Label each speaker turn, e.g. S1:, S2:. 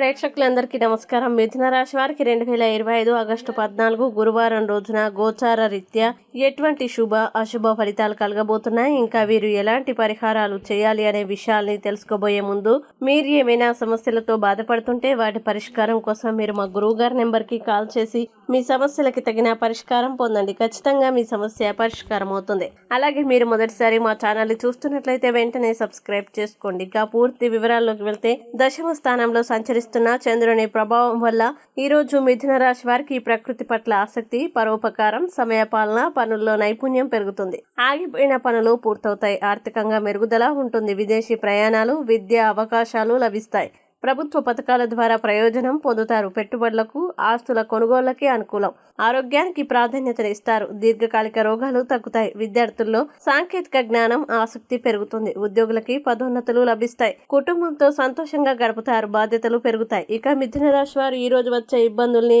S1: ప్రేక్షకులందరికీ నమస్కారం. మిథున రాశి వారికి రెండు వేల ఇరవై ఐదు ఆగస్టు పద్నాలుగు గురువారం రోజున గోచార రీత్యా ఎటువంటి శుభ అశుభ ఫలితాలు కలగబోతున్నాయి? ఇంకా వీరు ఎలాంటి పరిహారాలు చేయాలి అనే విషయాల్ని తెలుసుకోబోయే ముందు మీరు ఏమైనా సమస్యలతో బాధపడుతుంటే వాటి పరిష్కారం కోసం మీరు మా గురువు గారి నెంబర్కి కాల్ చేసి మీ సమస్యలకి తగిన పరిష్కారం పొందండి. ఖచ్చితంగా మీ సమస్య పరిష్కారం అవుతుంది అలాగే మీరు మొదటిసారి మా ఛానల్ని చూస్తున్నట్లయితే వెంటనే సబ్స్క్రైబ్ చేసుకోండి. ఇక పూర్తి వివరాల్లోకి వెళ్తే దశమ స్థానంలో సంచరిస్తున్న చంద్రుని ప్రభావం వల్ల ఈరోజు మిథున రాశి వారికి ఈ ప్రకృతి పట్ల ఆసక్తి పరోపకారం సమయపాలన పనుల్లో నైపుణ్యం పెరుగుతుంది. ఆగిపోయిన పనులు పూర్తవుతాయి. ఆర్థికంగా మెరుగుదల ఉంటుంది. విదేశీ ప్రయాణాలు విద్యా అవకాశాలు లభిస్తాయి. ప్రభుత్వ పథకాల ద్వారా ప్రయోజనం పొందుతారు. పెట్టుబడులకు ఆస్తుల కొనుగోళ్ళకి అనుకూలం. ఆరోగ్యానికి ప్రాధాన్యతనిస్తారు దీర్ఘకాలిక రోగాలు తగ్గుతాయి. విద్యార్థుల్లో సాంకేతిక జ్ఞానం ఆసక్తి పెరుగుతుంది. ఉద్యోగులకి పదోన్నతులు లభిస్తాయి. కుటుంబంతో సంతోషంగా గడుపుతారు. బాధ్యతలు పెరుగుతాయి. ఇక మిథున రాశి వారు ఈ రోజు వచ్చే ఇబ్బందుల్ని